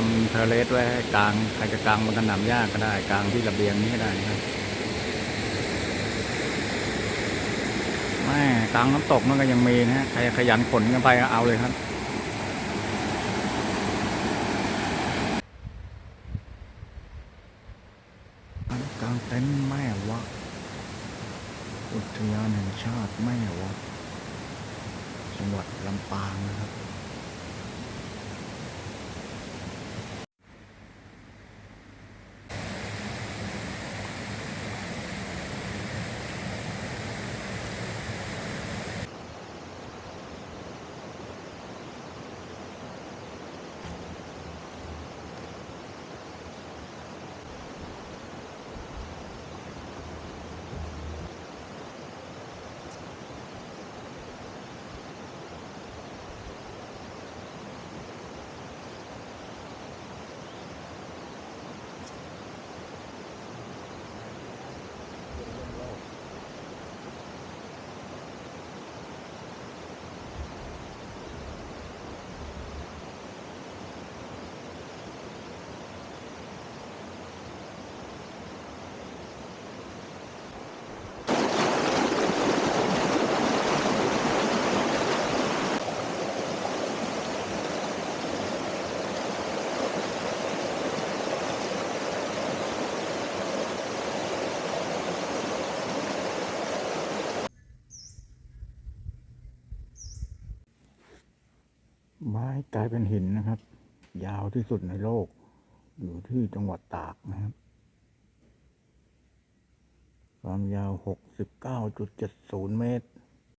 ทำเทเลสไว้ให้กลางใครจะกลางบนสนามหญ้าก็ได้กลางที่ระเบียงนี้ก็ได้นะครับแม่กลางน้ำตกมันก็ยังมีนะฮะใครขยันขนกันไปก็เอาเลยครับกลางเต็นท์แม่วะอุทยานแห่งชาติแม่วะจังหวัดลำปางนะครับ ไม้กลายเป็นหินนะครับ ยาวที่สุดในโลก อยู่ที่จังหวัดตากนะครับ ความยาว 69.70 เมตร